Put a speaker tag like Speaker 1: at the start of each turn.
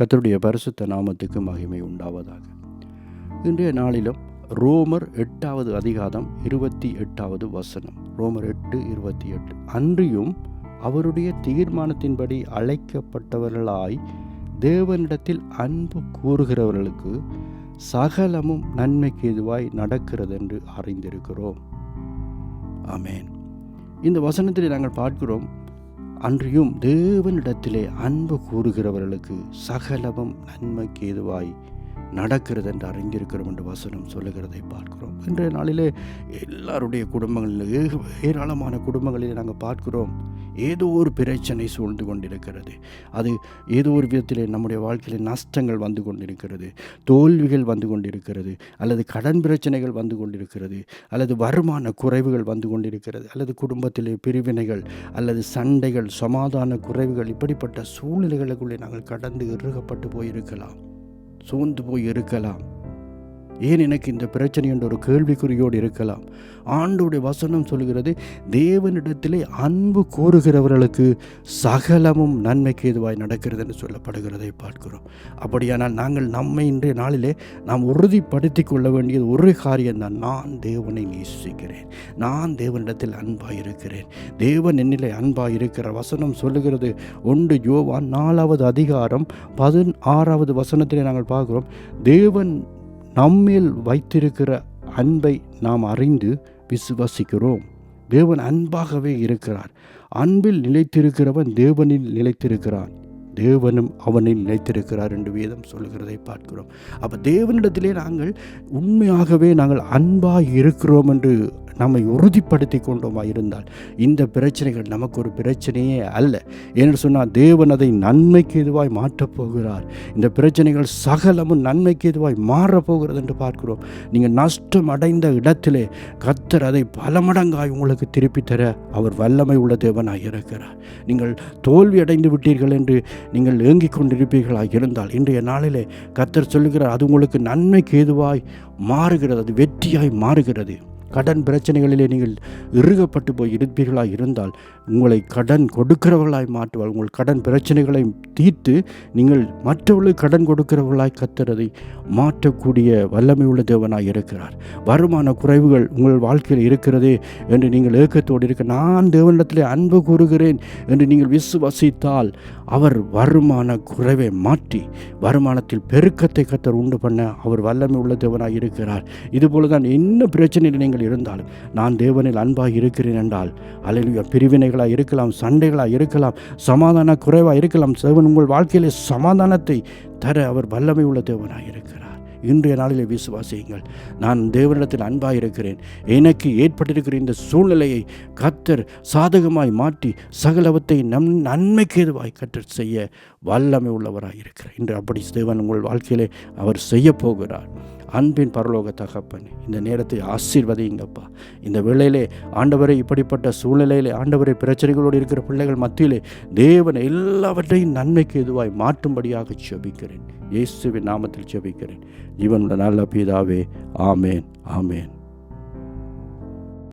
Speaker 1: கத்தருடைய பரிசுத்த நாமத்துக்கு மகிமை உண்டாவதாக. இன்றைய நாளிலும் ரோமர் எட்டாவது அதிகாரம் இருபத்தி எட்டாவது வசனம். ரோமர் எட்டு இருபத்தி எட்டு. அன்றியும் அவருடைய தீர்மானத்தின்படி அழைக்கப்பட்டவர்களாய் தேவனிடத்தில் அன்பு கூறுகிறவர்களுக்கு சகலமும் நன்மைக்கு எதுவாய் நடக்கிறது என்று அறிந்திருக்கிறோம். அமேன் இந்த வசனத்தில் நாங்கள் பார்க்கிறோம் அன்றியும் தேவனிடத்திலே அன்பு கூறுகிறவர்களுக்கு சகலமும் நன்மைக்கு ஏதுவாய் நடக்கிறது என்று அறிந்திருக்கிறோம் என்று வசனம் சொல்லுகிறதை பார்க்கிறோம். இன்றைய நாளிலே எல்லாருடைய குடும்பங்களில் ஏராளமான குடும்பங்களில் நாங்கள் பார்க்கிறோம். ஏதோ ஒரு பிரச்சனை சூழ்ந்து கொண்டிருக்கிறது. அது ஏதோ ஒரு விதத்திலே நம்முடைய வாழ்க்கையில் நஷ்டங்கள் வந்து கொண்டிருக்கிறது. தோல்விகள் வந்து கொண்டிருக்கிறது. அல்லது கடன் பிரச்சனைகள் வந்து கொண்டிருக்கிறது. அல்லது வருமான குறைவுகள் வந்து கொண்டிருக்கிறது. அல்லது குடும்பத்திலே பிரிவினைகள் அல்லது சண்டைகள் சமாதான குறைவுகள் இப்படிப்பட்ட சூழ்நிலைகளுக்குள்ளே நாங்கள் கடந்து இறுகப்பட்டு போயிருக்கலாம். சோர்ந்து போய் இருக்கலாம். ஏன் எனக்கு இந்த பிரச்சனை என்ற ஒரு கேள்விக்குறியோடு இருக்கலாம்? ஆண்டோடைய வசனம் சொல்கிறது தேவனிடத்திலே அன்பு கோருகிறவர்களுக்கு சகலமும் நன்மைக்கு எதுவாய் நடக்கிறது என்று சொல்லப்படுகிறதை பார்க்கிறோம். அப்படியானால் நாங்கள் நம்மை இன்றைய நாளிலே நாம் உறுதிப்படுத்தி கொள்ள வேண்டியது ஒரு காரியம்தான் நான் தேவனை நேசிக்கிறேன். நான் தேவனிடத்தில் அன்பாக இருக்கிறேன் தேவன் என்னிலே அன்பாக இருக்கிற வசனம் சொல்லுகிறது. ஒன்று யோவான் நாலாவது அதிகாரம் பதினாறாவது வசனத்திலே நாங்கள் பார்க்குறோம் தேவன் நம்மேல் வைத்திருக்கிற அன்பை நாம் அறிந்து விசுவசிக்கிறோம். தேவன் அன்பாகவே இருக்கிறார். அன்பில் நிலைத்திருக்கிறவன் தேவனில் நிலைத்திருக்கிறான். தேவனும் அவனில் நிலைத்திருக்கிறார் என்று வேதம் சொல்கிறதை பார்க்கிறோம். அப்போ தேவனிடத்திலே நாங்கள் உண்மையாகவே நாங்கள் அன்பாக இருக்கிறோம் என்று நம்மை உறுதிப்படுத்தி கொண்டோமா இருந்தால் இந்த பிரச்சனைகள் நமக்கு ஒரு பிரச்சனையே அல்ல. என்று சொன்னால் தேவன் அதை நன்மைக்கு எதுவாய் மாற்றப் போகிறார். இந்த பிரச்சனைகள் சகலமும் நன்மைக்கு எதுவாய் மாறப்போகிறது என்று பார்க்கிறோம். நீங்கள் நஷ்டம் அடைந்த இடத்திலே கத்தர் அதை பல மடங்காய் உங்களுக்கு திருப்பி தர அவர் வல்லமை உள்ள தேவனாக இருக்கிறார். நீங்கள் தோல்வி அடைந்து விட்டீர்கள் என்று நீங்கள் ஏங்கிக் கொண்டிருப்பீர்களாக இருந்தால் இன்றைய நாளிலே கத்தர் சொல்லுகிறார் அது உங்களுக்கு நன்மைக்கு எதுவாய் மாறுகிறது அது வெற்றியாய் மாறுகிறது. கடன் பிரச்சனைகளிலே நீங்கள் இறுகப்பட்டு போய் இருப்பீர்களாக இருந்தால் உங்களை கடன் கொடுக்கிறவர்களாய் மாற்றுவார். உங்கள் கடன் பிரச்சனைகளை தீர்த்து நீங்கள் மற்றவர்களுக்கு கடன் கொடுக்கிறவர்களாய் கத்துறதை மாற்றக்கூடிய வல்லமை உள்ள தேவனாய் இருக்கிறார். வருமான குறைவுகள் உங்கள் வாழ்க்கையில் இருக்கிறதே என்று நீங்கள் ஏக்கத்தோடு இருக்க நான் தேவனிடத்தில் அன்பு கூறுகிறேன் என்று நீங்கள் விசுவசித்தால் அவர் வருமான குறைவை மாற்றி வருமானத்தில் பெருக்கத்தை கத்தர் உண்டு பண்ண அவர் வல்லமை உள்ள தேவனாய் இருக்கிறார். இதுபோல தான் என்ன பிரச்சனையில் நீங்கள் இருந்தாலும் நான் தேவனில் அன்பாக இருக்கிறேன் என்றால் அலையிலுயா பிரிவினைகளாக இருக்கலாம் சண்டைகளாக இருக்கலாம் சமாதான குறைவாக இருக்கலாம் தேவன் உங்கள் வாழ்க்கையிலே சமாதானத்தை தர அவர் வல்லமை உள்ள தேவனாக இருக்கிறார். இன்றைய நாளிலே விசுவாசியுங்கள் நான் தேவனிடத்தில் அன்பாக இருக்கிறேன். எனக்கு ஏற்பட்டிருக்கிற இந்த சூழ்நிலையை கத்தர் சாதகமாய் மாற்றி சகலவத்தை நம் நன்மைக்கு எதுவாய் கற்றர் செய்ய வல்லமை உள்ளவராக இருக்கிறார். இன்று அப்படி தேவன் உங்கள் வாழ்க்கையிலே அவர் செய்ய போகிறார். அன்பின் பரலோக தகப்பன் இந்த நேரத்தை ஆசீர்வதிங்கப்பா இந்த வேளையிலே ஆண்டவரை இப்படிப்பட்ட சூழ்நிலையிலே ஆண்டவரை பிரச்சனைகளோடு இருக்கிற பிள்ளைகள் மத்தியிலே தேவன் எல்லாவற்றையும் நன்மைக்கு எதுவாய் மாற்றும்படியாக செபிக்கிறேன் இயேசுவின் நாமத்தில் செபிக்கிறேன் ஜீவனுள்ள நல்ல பிதாவே ஆமேன் ஆமேன்.